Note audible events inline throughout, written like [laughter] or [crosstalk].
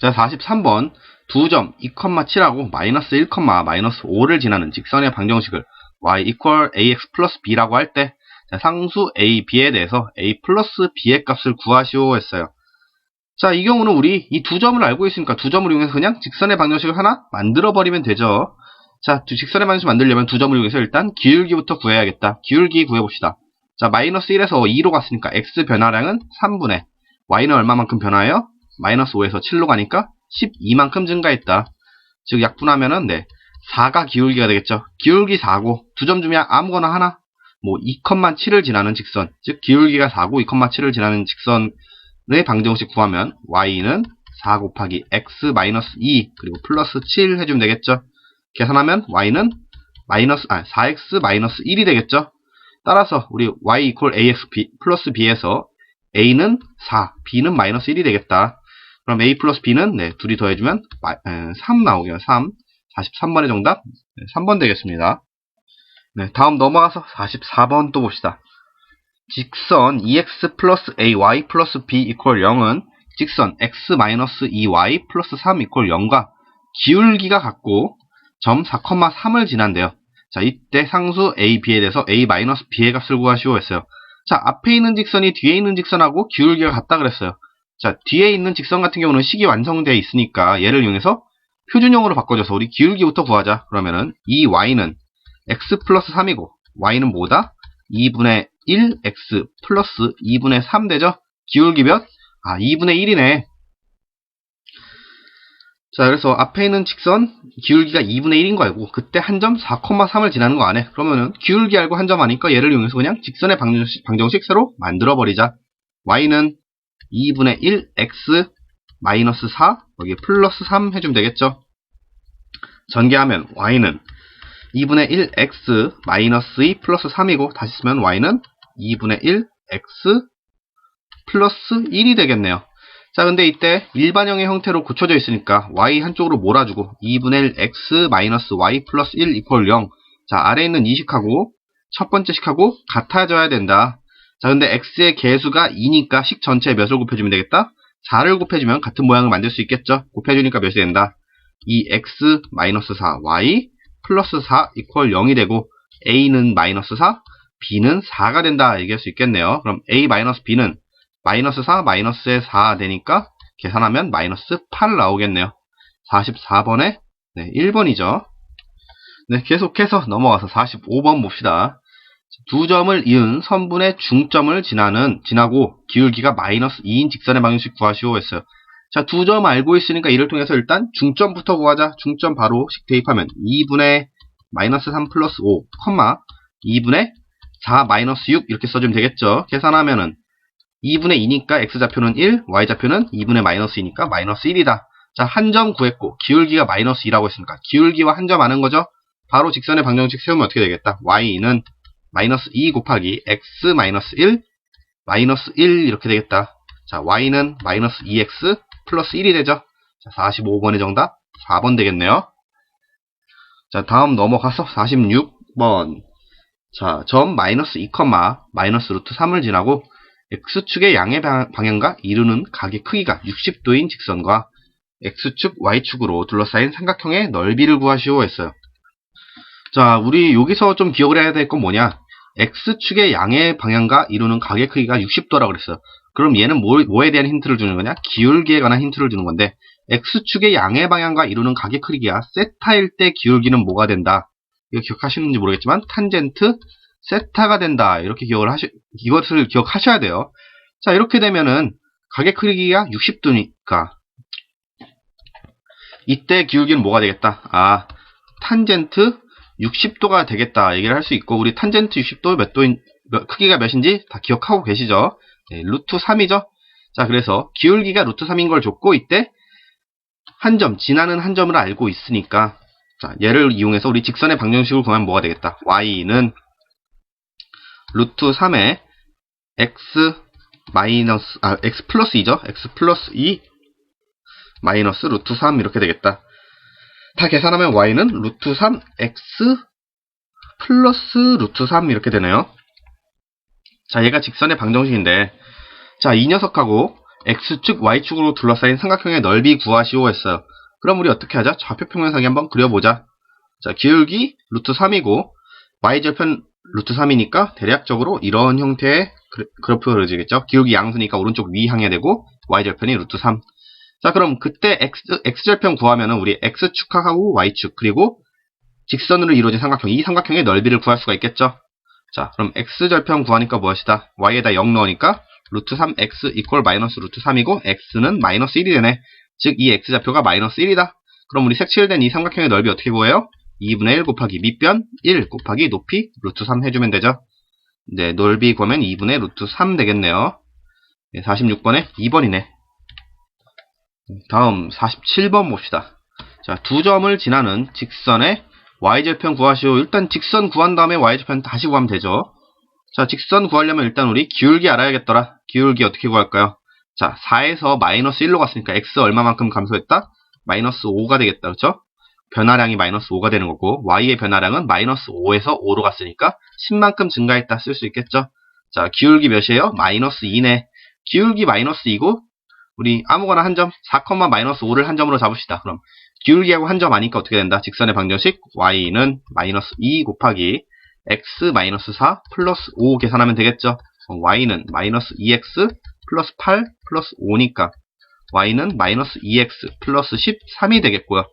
자, 43번 두 점 2,7하고 마이너스 1, 마이너스 5를 지나는 직선의 방정식을 y equal ax 플러스 b라고 할 때 상수 a, b에 대해서 a 플러스 b의 값을 구하시오 했어요. 자, 이 경우는 우리 이 두 점을 알고 있으니까 두 점을 이용해서 그냥 직선의 방정식을 하나 만들어 버리면 되죠. 자, 두 직선의 방정식 만들려면 두 점을 이용해서 일단 기울기부터 구해야겠다. 기울기 구해봅시다. 자, 마이너스 1에서 2로 갔으니까 x 변화량은 3분의 y는 얼마만큼 변화해요? 마이너스 5에서 7로 가니까 12만큼 증가했다. 즉 약분하면은 네 4가 기울기가 되겠죠. 기울기 4고 두점 중에 아무거나 하나 뭐 2,7을 지나는 직선 즉 기울기가 4고 2,7을 지나는 직선의 방정식 구하면 y는 4 곱하기 x 마이너스 2 그리고 플러스 7 해주면 되겠죠. 계산하면 y는 마이너스 아 4x 마이너스 1이 되겠죠. 따라서 우리 y 이퀄 ax b, 플러스 b에서 a는 4, b는 마이너스 1이 되겠다. 그럼 a 플러스 b는 네, 둘이 더해주면 3 나오게요. 3. 43번의 정답 3번 되겠습니다. 네, 다음 넘어가서 44번 또 봅시다. 직선 2x 플러스 ay 플러스 b 이퀄 0은 직선 x 마이너스 2y 플러스 3 이퀄 0과 기울기가 같고 점 4,3을 지난대요. 자, 이때 상수 a, b에 대해서 a 마이너스 b의 값을 구하시오 했어요. 자, 앞에 있는 직선이 뒤에 있는 직선하고 기울기가 같다 그랬어요. 자, 뒤에 있는 직선 같은 경우는 식이 완성되어 있으니까 얘를 이용해서 표준형으로 바꿔줘서 우리 기울기부터 구하자. 그러면은 이 y는 x 플러스 3이고 y는 뭐다? 2분의 1x 플러스 2분의 3 되죠? 기울기 몇? 아, 2분의 1이네. 자, 그래서 앞에 있는 직선 기울기가 2분의 1인 거 알고 그때 한 점 4,3을 지나는 거 안에 그러면은 기울기 알고 한 점 아니까 얘를 이용해서 그냥 직선의 방정식, 방정식 새로 만들어 버리자. y는 2분의 1 x 마이너스 4 여기 플러스 3 해주면 되겠죠. 전개하면 y는 2분의 1 x 마이너스 2 플러스 3이고 다시 쓰면 y는 2분의 1 x 플러스 1이 되겠네요. 자, 근데 이때 일반형의 형태로 고쳐져 있으니까 y 한쪽으로 몰아주고 2분의 1 x 마이너스 y 플러스 1 이퀄 0. 자, 아래에 있는 이 식하고 첫 번째 식하고 같아져야 된다. 자, 근데 x의 개수가 2니까 식 전체에 몇을 곱해주면 되겠다? 4를 곱해주면 같은 모양을 만들 수 있겠죠? 곱해주니까 몇이 된다? 2x 마이너스 4 y 플러스 4 이퀄 0이 되고 a는 마이너스 4, b는 4가 된다 얘기할 수 있겠네요. 그럼 a 마이너스 b는 마이너스 4 마이너스에 4 되니까 계산하면 마이너스 8 나오겠네요. 44번에 네, 1번이죠. 네, 계속해서 넘어가서 45번 봅시다. 두 점을 이은 선분의 중점을 지나는 지나고 기울기가 마이너스 2인 직선의 방정식 구하시오 했어요. 자, 두 점 알고 있으니까 이를 통해서 일단 중점부터 구하자. 중점 바로 식 대입하면 2분의 마이너스 3 플러스 5, 컴마 2분의 4 마이너스 6 이렇게 써주면 되겠죠. 계산하면은 2분의 2니까 x좌표는 1, y좌표는 2분의 마이너스 2니까 마이너스 1이다. 자, 한 점 구했고 기울기가 마이너스 2라고 했으니까 기울기와 한 점 아는 거죠? 바로 직선의 방정식 세우면 어떻게 되겠다? y는 마이너스 2 곱하기 x 마이너스 1 마이너스 1 이렇게 되겠다. 자, y는 마이너스 2x 플러스 1이 되죠. 자, 45번의 정답 4번 되겠네요. 자, 다음 넘어가서 46번. 자, 점 마이너스 2, 마이너스 루트 3을 지나고 x축의 양의 방향과 이루는 각의 크기가 60도인 직선과 x축, y축으로 둘러싸인 삼각형의 넓이를 구하시오 했어요. 자, 우리 여기서 좀 기억을 해야 될 건 뭐냐? x축의 양의 방향과 이루는 각의 크기가 60도라고 그랬어요. 그럼 얘는 뭐, 뭐에 대한 힌트를 주는 거냐? 기울기에 관한 힌트를 주는 건데 x축의 양의 방향과 이루는 각의 크기가 세타일 때 기울기는 뭐가 된다? 이거 기억하시는지 모르겠지만 탄젠트 세타가 된다. 이렇게 기억을 하시, 이것을 기억하셔야 돼요. 자, 이렇게 되면은 각의 크기가 60도니까 이때 기울기는 뭐가 되겠다? 아, 탄젠트 60도가 되겠다. 얘기를 할 수 있고 우리 탄젠트 60도 몇 도인 몇, 크기가 몇인지 다 기억하고 계시죠? 네, 루트 3이죠. 자, 그래서 기울기가 루트 3인 걸 줬고 이때 한 점, 지나는 한 점을 알고 있으니까 자, 얘를 이용해서 우리 직선의 방정식을 구하면 뭐가 되겠다? y는 루트 3에 x 마이너스 아 x 플러스 2죠. x 플러스 2 마이너스 루트 3 이렇게 되겠다. 다 계산하면 y는 루트 3 x 플러스 루트 3 이렇게 되네요. 자, 얘가 직선의 방정식인데 자, 이 녀석하고 x축, y축으로 둘러싸인 삼각형의 넓이 구하시오 했어요. 그럼 우리 어떻게 하자? 좌표 평면상에 한번 그려보자. 자, 기울기 루트 3이고 y절편 루트 3이니까 대략적으로 이런 형태의 그- 그래프가 그려지겠죠. 기울기 양수니까 오른쪽 위 향해야 되고 y절편이 루트 3. 자, 그럼 그때 x, x절편 구하면은 우리 x축하고 y축 그리고 직선으로 이루어진 삼각형, 이 삼각형의 넓이를 구할 수가 있겠죠. 자, 그럼 x절편 구하니까 무엇이다? y에다 0 넣으니까 루트 3x 이퀄 마이너스 루트 3이고 x는 마이너스 1이 되네. 즉, 이 x좌표가 마이너스 1이다. 그럼 우리 색칠된 이 삼각형의 넓이 어떻게 구해요? 2분의 1 곱하기 밑변 1 곱하기 높이 루트 3 해주면 되죠. 네, 넓이 구하면 2분의 루트 3 되겠네요. 46번에 2번이네. 다음 47번 봅시다. 자, 두 점을 지나는 직선의 y절편 구하시오. 일단 직선 구한 다음에 y절편 다시 구하면 되죠. 자, 직선 구하려면 일단 우리 기울기 알아야겠더라. 기울기 어떻게 구할까요? 자, 4에서 마이너스 1로 갔으니까 x 얼마만큼 감소했다? 마이너스 5가 되겠다. 그렇죠? 변화량이 마이너스 5가 되는 거고 y의 변화량은 마이너스 5에서 5로 갔으니까 10만큼 증가했다 쓸 수 있겠죠? 자, 기울기 몇이에요? 마이너스 2네. 기울기 마이너스 2고 우리 아무거나 한 점, 4, 마이너스 5를 한 점으로 잡읍시다. 그럼 기울기하고 한 점 아니까 어떻게 된다? 직선의 방정식 y는 마이너스 2 곱하기 x 마이너스 4 플러스 5 계산하면 되겠죠? y는 마이너스 2x 플러스 8 플러스 5니까 y는 마이너스 2x 플러스 13이 되겠고요.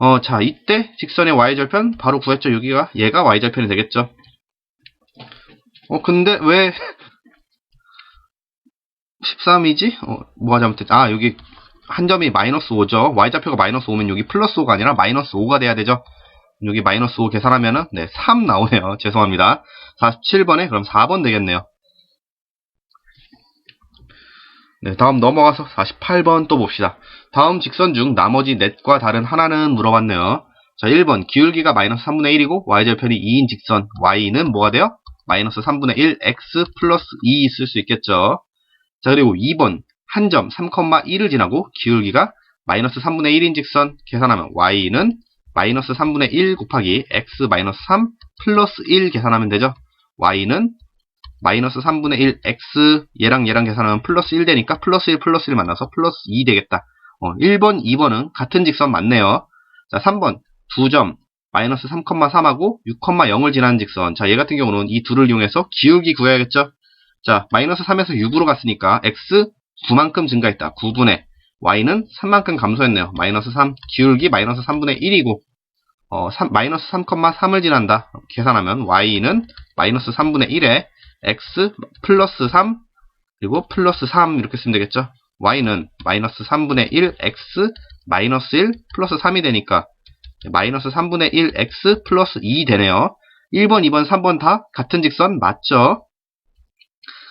어, 자, 이때 직선의 y절편 바로 구했죠, 여기가. 얘가 y절편이 되겠죠. 어, 근데 왜 13이지? 어, 뭐가 잘못됐지? 아, 여기 한 점이 마이너스 5죠. y좌표가 마이너스 5면 여기 플러스 5가 아니라 마이너스 5가 돼야 되죠. 여기 마이너스 5 계산하면은, 네, 3 나오네요. [laughs] 죄송합니다. 47번에 그럼 4번 되겠네요. 네, 다음 넘어가서 48번 또 봅시다. 다음 직선 중 나머지 넷과 다른 하나는 물어봤네요. 자, 1번 기울기가 마이너스 3분의 1이고 y절편이 2인 직선 y는 뭐가 돼요? 마이너스 3분의 1 x 플러스 2쓸수 있겠죠. 자, 그리고 2번 한 점 3,1을 지나고 기울기가 마이너스 3분의 1인 직선 계산하면 y는 마이너스 3분의 1 곱하기 x 마이너스 3 플러스 1 계산하면 되죠. y는 마이너스 3분의 1 x 얘랑 얘랑 계산하면 플러스 1 되니까 플러스 1 플러스 1 만나서 플러스 2 되겠다. 어, 1번, 2번은 같은 직선 맞네요. 자, 3번 두점 마이너스 3,3하고 6,0을 지나는 직선. 자, 얘 같은 경우는 이 둘을 이용해서 기울기 구해야겠죠. 자, 마이너스 3에서 6으로 갔으니까 x 9만큼 증가했다. 9분의 y는 3만큼 감소했네요. 마이너스 3, 기울기 마이너스 3분의 1이고 어, 3, 마이너스 3,3을 지난다. 계산하면 y는 마이너스 3분의 1에 x 플러스 3 그리고 플러스 3 이렇게 쓰면 되겠죠. y는 마이너스 3분의 1 x 마이너스 1 플러스 3이 되니까 마이너스 3분의 1 x 플러스 2 되네요. 1번, 2번, 3번 다 같은 직선 맞죠?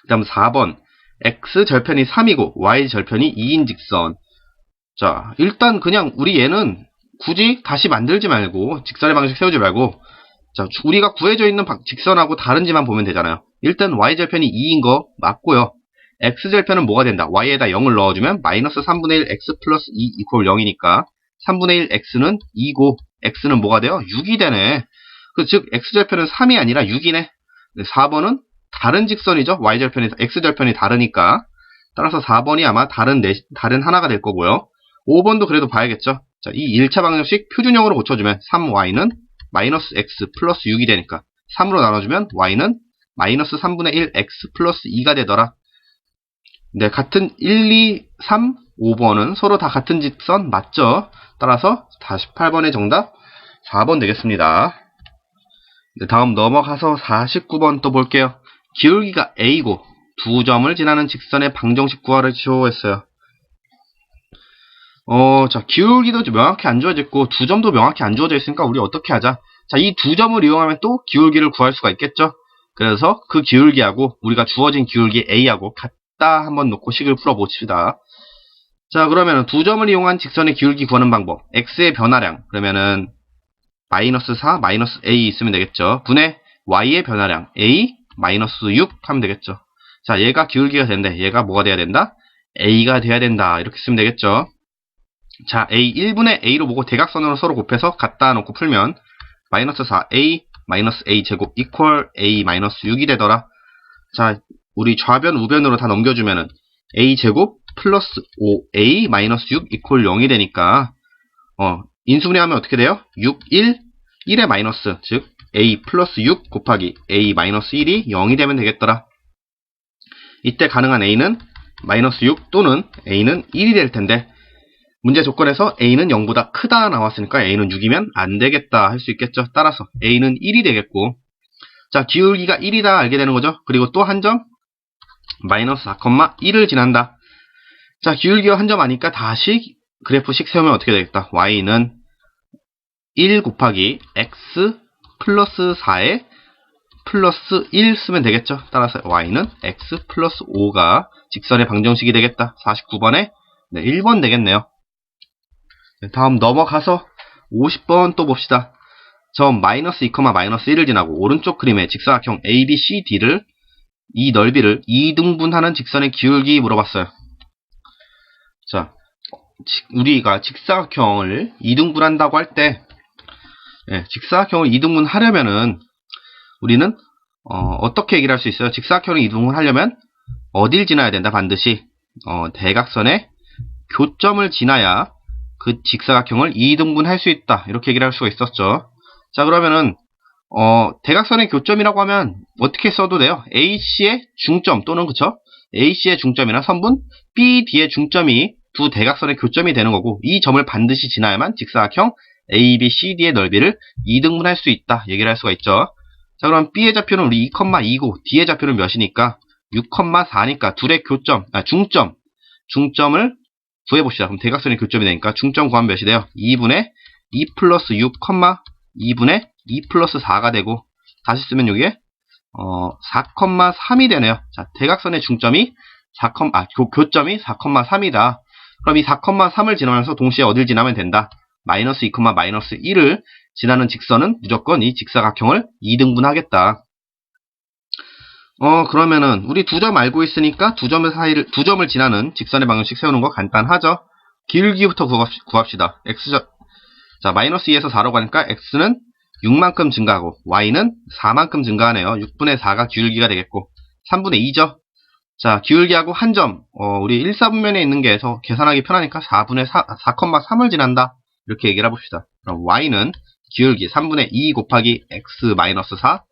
그 다음 4번. X 절편이 3이고 y 절편이 2인 직선. 자 일단 그냥 우리 얘는 굳이 다시 만들지 말고 직선의 방식 세우지 말고 자 우리가 구해져 있는 방- 직선하고 다른지만 보면 되잖아요. 일단 y 절편이 2인 거 맞고요. X 절편은 뭐가 된다? Y에다 0을 넣어주면 마이너스 3분의 1 x 플러스 2 이퀄 0이니까 3분의 1 x는 2고 x는 뭐가 돼요? 6이 되네. 그 즉 x 절편은 3이 아니라 6이네. 4번은 다른 직선이죠. y절편이 x절편이 다르니까 따라서 4번이 아마 다른 네, 다른 하나가 될 거고요. 5번도 그래도 봐야겠죠. 자, 이 1차 방정식 표준형으로 고쳐주면 3y는 마이너스 x 플러스 6이 되니까 3으로 나눠주면 y는 마이너스 3분의 1 x 플러스 2가 되더라. 네, 같은 1, 2, 3, 5번은 서로 다 같은 직선 맞죠? 따라서 48번의 정답 4번 되겠습니다. 네, 다음 넘어가서 49번 또 볼게요. 기울기가 a고 두 점을 지나는 직선의 방정식 구하시오 했어요. 어, 자, 기울기도 좀 명확히 안 주어져 있고 두 점도 명확히 안 주어져 있으니까 우리 어떻게 하자? 자, 이 두 점을 이용하면 또 기울기를 구할 수가 있겠죠? 그래서 그 기울기하고 우리가 주어진 기울기 a하고 같다 한번 놓고 식을 풀어봅시다. 자, 그러면 두 점을 이용한 직선의 기울기 구하는 방법. x의 변화량. 그러면은 마이너스 4, 마이너스 a 있으면 되겠죠. 분의 y의 변화량 a 마이너스 6 하면 되겠죠. 자, 얘가 기울기가 된대. 얘가 뭐가 돼야 된다? a가 돼야 된다. 이렇게 쓰면 되겠죠. 자, a 1분의 a로 보고 대각선으로 서로 곱해서 갖다 놓고 풀면 마이너스 4a 마이너스 a 제곱 이퀄 a 마이너스 6이 되더라. 자, 우리 좌변 우변으로 다 넘겨주면은 a제곱 플러스 5a 마이너스 6 이퀄 0이 되니까 어, 인수분해하면 어떻게 돼요? 6, 1, 1의 마이너스 즉 a 플러스 6 곱하기 a 마이너스 1이 0이 되면 되겠더라. 이때 가능한 a는 마이너스 6 또는 a는 1이 될 텐데 문제 조건에서 a는 0보다 크다 나왔으니까 a는 6이면 안 되겠다 할 수 있겠죠. 따라서 a는 1이 되겠고 자 기울기가 1이다 알게 되는 거죠. 그리고 또 한 점 마이너스 4,1을 지난다. 자 기울기와 한점 아니까 다시 그래프식 세우면 어떻게 되겠다. y는 1 곱하기 x 플러스 4에 플러스 1 쓰면 되겠죠. 따라서 y는 x 플러스 5가 직선의 방정식이 되겠다. 49번에 네, 1번 되겠네요. 네, 다음 넘어가서 50번 또 봅시다. 점 마이너스 2, 마이너스 1을 지나고 오른쪽 그림의 직사각형 ABCD를 이 넓이를 2등분하는 직선의 기울기 물어봤어요. 자, 지- 우리가 직사각형을 2등분한다고 할 때, 예, 직사각형을 2등분 하려면은 우리는 어, 떻게 얘기를 할 수 있어요? 직사각형을 2등분 하려면 어딜 지나야 된다 반드시 어, 대각선의 교점을 지나야 그 직사각형을 2등분할 수 있다 이렇게 얘기를 할 수가 있었죠. 자 그러면은 어, 대각선의 교점이라고 하면 어떻게 써도 돼요? AC의 중점 또는 그쵸? AC의 중점이나 선분 BD의 중점이 두 대각선의 교점이 되는 거고 이 점을 반드시 지나야만 직사각형 ABCD의 넓이를 2등분할 수 있다 얘기를 할 수가 있죠. 자 그럼 B의 좌표는 우리 2,2고 D의 좌표는 몇이니까 6,4니까 둘의 교점, 아 중점, 중점을 구해봅시다. 그럼 대각선의 교점이 되니까 중점 구하면 몇이 돼요? 2분의 2 플러스 6, 2분의 2 플러스 4가 되고 다시 쓰면 여기에 어, 4,3이 되네요. 자, 대각선의 중점이 4, 아, 교, 교점이 4,3이다. 그럼 이 4,3을 지나면서 동시에 어딜 지나면 된다? 마이너스 2, 마이너스 1을 지나는 직선은 무조건 이 직사각형을 2등분하겠다. 어, 그러면은 우리 두 점 알고 있으니까 두 점의 사이를 두 점을 지나는 직선의 방정식 세우는 거 간단하죠. 구합시- 구합시다. x죠. 자, 마이너스 2에서 4로 가니까 x는 6만큼 증가하고 y는 4만큼 증가하네요. 6분의 4가 기울기가 되겠고 3분의 2죠. 자, 기울기하고 한 점, 어, 우리 1, 4분면에 있는 게더 계산하기 편하니까 4분의 4, 4,3을 지난다. 이렇게 얘기를 해봅시다. 그럼 y는 기울기 3분의 2 곱하기 x 마이너스 4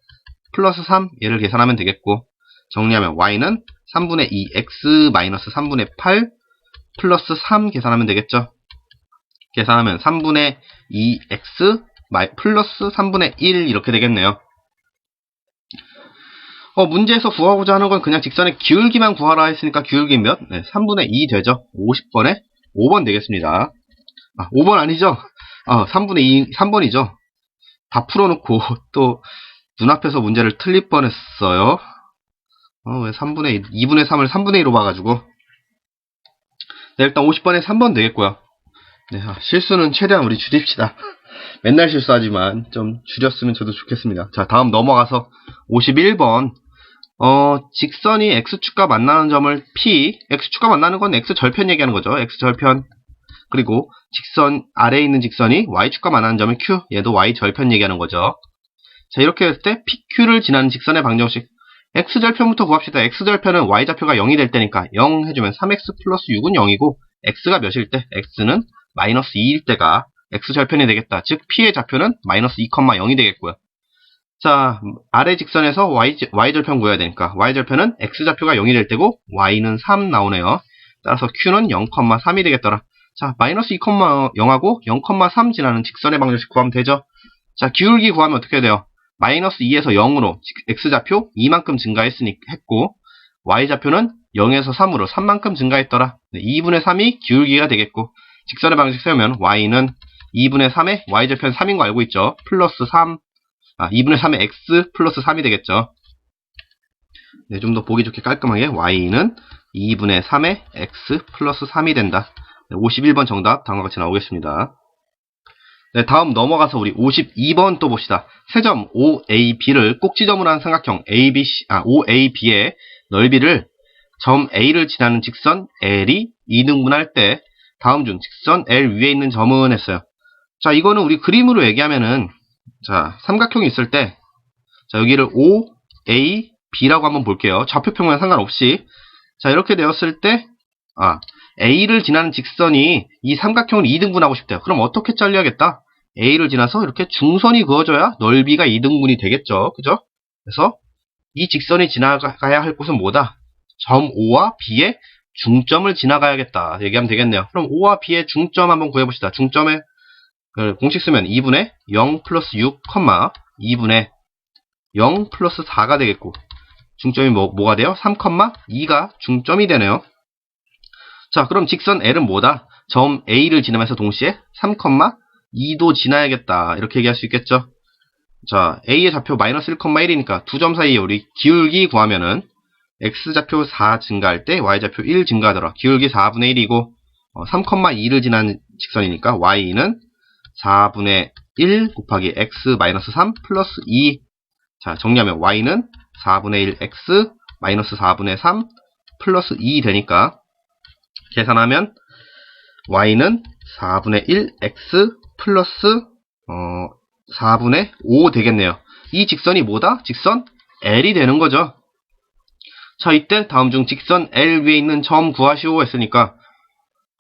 플러스 3 얘를 계산하면 되겠고 정리하면 y는 3분의 2 x 마이너스 3분의 8 플러스 3 계산하면 되겠죠. 계산하면 3분의 2 x 플러스 3분의 1 이렇게 되겠네요. 어, 문제에서 구하고자 하는 건 그냥 직선의 기울기만 구하라 했으니까 기울기 몇? 네, 3분의 2 되죠. 50번에 5번 되겠습니다. 아, 5번 아니죠? 아, 3분의 2, 3번이죠. 다 풀어놓고 [laughs] 또 눈앞에서 문제를 틀릴 뻔했어요. 어, 왜 3분의 2, 2분의 3을 3분의 2로 봐가지고. 네, 일단 50번에 3번 되겠고요. 네, 아, 실수는 최대한 우리 줄입시다. [laughs] 맨날 실수하지만 좀 줄였으면 저도 좋겠습니다. 자, 다음 넘어가서 51번. 어, 직선이 x축과 만나는 점을 p, x축과 만나는 건 x절편 얘기하는 거죠. x절편. 그리고 직선 아래에 있는 직선이 y축과 만나는 점을 q, 얘도 y절편 얘기하는 거죠. 자, 이렇게 했을 때 PQ를 지나는 직선의 방정식. X절편부터 구합시다. X절편은 Y좌표가 0이 될 때니까 0 해주면 3X 플러스 6은 0이고 X가 몇일 때? X는 마이너스 2일 때가 X절편이 되겠다. 즉 P의 좌표는 마이너스 2,0이 되겠고요. 자, 아래 직선에서 Y, Y절편 구해야 되니까 Y절편은 X좌표가 0이 될 때고 Y는 3 나오네요. 따라서 Q는 0,3이 되겠더라. 자, 마이너스 2,0하고 0,3 지나는 직선의 방정식 구하면 되죠. 자, 기울기 구하면 어떻게 돼요? 마이너스 2에서 0으로 x좌표 2만큼 증가했으니 했고 y좌표는 0에서 3으로 3만큼 증가했더라. 2분의 3이 기울기가 되겠고 직선의 방식 세우면 y는 2분의 3에 y좌표는 3인 거 알고 있죠. 플러스 3, 아 2분의 3의 x 플러스 3이 되겠죠. 네, 좀 더 보기 좋게 깔끔하게 y는 2분의 3의 x 플러스 3이 된다. 51번 정답 다음과 같이 나오겠습니다. 네, 다음 넘어가서 우리 52번 또 봅시다. 세점 OAB를 꼭지점으로 한 삼각형 ABC, 아, OAB의 넓이를 점 A를 지나는 직선 L이 2등분할 때 다음 중 직선 L 위에 있는 점은 했어요. 자, 이거는 우리 그림으로 얘기하면은 자, 삼각형이 있을 때 자, 여기를 OAB라고 한번 볼게요. 좌표평면 상관없이 자, 이렇게 되었을 때, 아, A를 지나는 직선이 이 삼각형을 2등분하고 싶대요. 그럼 어떻게 잘려야겠다? A를 지나서 이렇게 중선이 그어져야 넓이가 2등분이 되겠죠. 그죠? 그래서 이 직선이 지나가야 할 곳은 뭐다? 점 O와 B의 중점을 지나가야겠다. 얘기하면 되겠네요. 그럼 O와 B의 중점 한번 구해봅시다. 중점에 그 공식 쓰면 2분의 0 플러스 6, 2분의 0 플러스 4가 되겠고 중점이 뭐, 뭐가 돼요? 3, 2가 중점이 되네요. 자, 그럼 직선 L은 뭐다? 점 A를 지나면서 동시에 3, 2도 지나야겠다. 이렇게 얘기할 수 있겠죠? 자, A의 좌표 마이너스 1, 1이니까 두 점 사이에 우리 기울기 구하면은 X좌표 4 증가할 때 Y좌표 1 증가하더라. 기울기 4분의 1이고 3, 2를 지난 직선이니까 Y는 4분의 1 곱하기 X 마이너스 3 플러스 2 자, 정리하면 Y는 4분의 1 X 마이너스 4분의 3 플러스 2 되니까 계산하면 Y는 4분의 1 X 플러스 어, 4분의 5 되겠네요. 이 직선이 뭐다? 직선 L이 되는 거죠. 자, 이때 다음 중 직선 L 위에 있는 점 구하시오 했으니까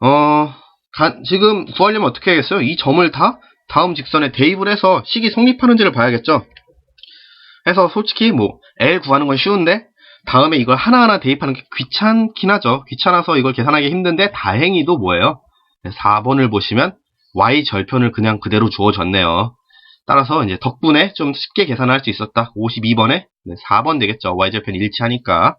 어, 가- 지금 구하려면 어떻게 해야겠어요? 이 점을 다 다음 직선에 대입을 해서 식이 성립하는지를 봐야겠죠. 해서 솔직히 뭐 L 구하는 건 쉬운데 다음에 이걸 하나하나 대입하는 게 귀찮긴 하죠. 귀찮아서 이걸 계산하기 힘든데 다행히도 뭐예요? 4번을 보시면 Y 절편을 그냥 그대로 주어졌네요. 따라서 이제 덕분에 좀 쉽게 계산할 수 있었다. 52번에 4번 되겠죠. Y 절편 일치하니까.